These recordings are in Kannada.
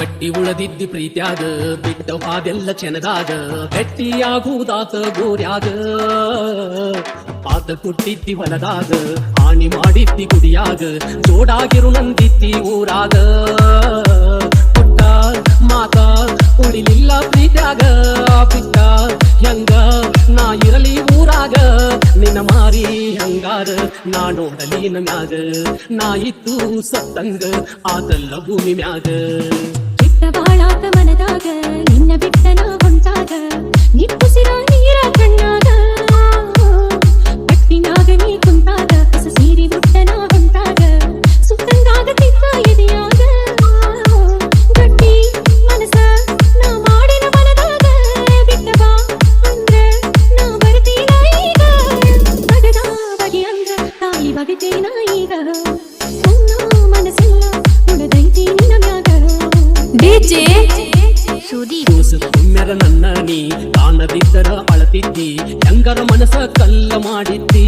ಕಟ್ಟಿ ಉಳದಿದ್ದಿ ಪ್ರೀತ್ಯಾಗ, ಬಿಟ್ಟ ಹಾದೆಲ್ಲ ಚೆನ್ನದಾಗ ಗಟ್ಟಿಯಾಗುವುದಾತ ಗೋರ್ಯಾಗ. ಆತ ಕೊಟ್ಟಿದ್ದಿ ಹೊಲದಾಗ, ಹಾನಿ ಮಾಡಿದ್ದಿ ಗುಡಿಯಾಗ, ಜೋಡಾಗಿರು ನಂದಿದ್ದಿ ಊರಾಗ. ಪುಟ್ಟ ಮಾತ ಉಳಿಲಿಲ್ಲ ಪ್ರೀತ್ಯಾಗ, ಬಿಟ್ಟ ಹೆಂಗ ನಾ ಇರಲಿ ಊರಾಗ. ನಿನ್ನ ಮಾರಿ ಹಂಗಾರ, ನಾ ನೋಡಲಿ ಮ್ಯಾಗ ನಾ ಇತ್ತು ಸತ್ತಂಗ, ಆತಲ್ಲ ಭೂಮಿ ಮ್ಯಾಗ. ಬಿಟ್ಟ ಬಾಳಾತ ಮನದಾಗ ನಿನ್ನ ಬಿಟ್ಟ ನಾ ಹೊಂಟಾಗ ನಿಟ್ಟುಸಿರ ನೀರ ಕಣ್ಣಾಗ ಕಟ್ಟಿನಾಗ ನೀ ಕುಂತಾಗ ಹೊಸ ಸೀರಿ ಮುಟ್ಟ ನಾ ಹೊಂಟಾಗ ಸುತ್ತಂಗಾಗತಿದ್ದ ಎದೆಯಾಗ ಗಟ್ಟಿ ಮನಸ ನಾ ಮಾಡಿನ ಮನದಾಗ ಬಿಟ್ಟ ಬಾ ಅಂದ್ರ ನಾ ಬರ್ತೀನ ಈಗ ಬಗದ ಬಗೆ ಅಂದ್ರ ತಾಯಿ ಬಗೆತೇನ ಈಗ ಕುಮ್ಮೆರ ನನ್ನ ನೀ ಕಾಣದಿದ್ದರ ಅಳತಿದ್ದಿ ಹೆಂಗರ ಮನಸ ಕಲ್ಲ ಮಾಡಿದ್ದಿ.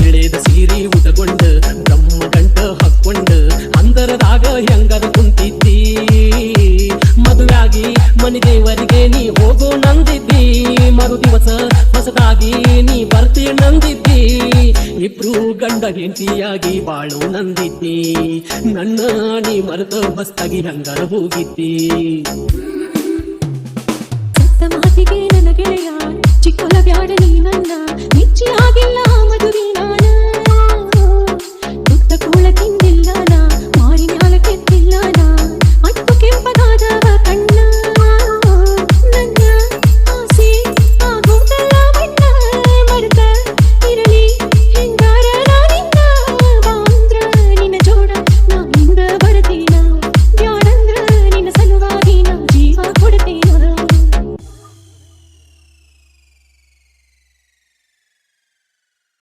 ಬೆಳೆದ ಸೀರಿ ಉಟಗೊಂಡು ಬ್ರಹ್ಮ ಗಂಟ ಹಾಕೊಂಡು ಅಂದರದಾಗ ಹೆಂಗರ ಕುಂತಿದ್ದಿ. ಮದುವೆಯಾಗಿ ಮನೆದೇವರಿಗೆ ನೀ ಹೋಗು ನಂದಿದ್ದಿ. ಮರು ದಿವಸ ಹೊಸದಾಗಿ ನೀ ಬರ್ತಿ ನಂದಿದ್ದಿ. ಇಬ್ರು ಗಂಡ ಹೆಂಡತಿಯಾಗಿ ಬಾಳು ನಂದಿದ್ದಿ. ನನ್ನ ನೀ ಮರೆತ ಬಸ್ತಾಗಿ ಹಂಗರ ಹೋಗಿದ್ದಿ. ಚಿಕ್ಕಲ ಬ್ಯಾಡ ನೀ ನನ್ನ ನಿಚ್ಚಿ ಆಗಿಲ್ಲ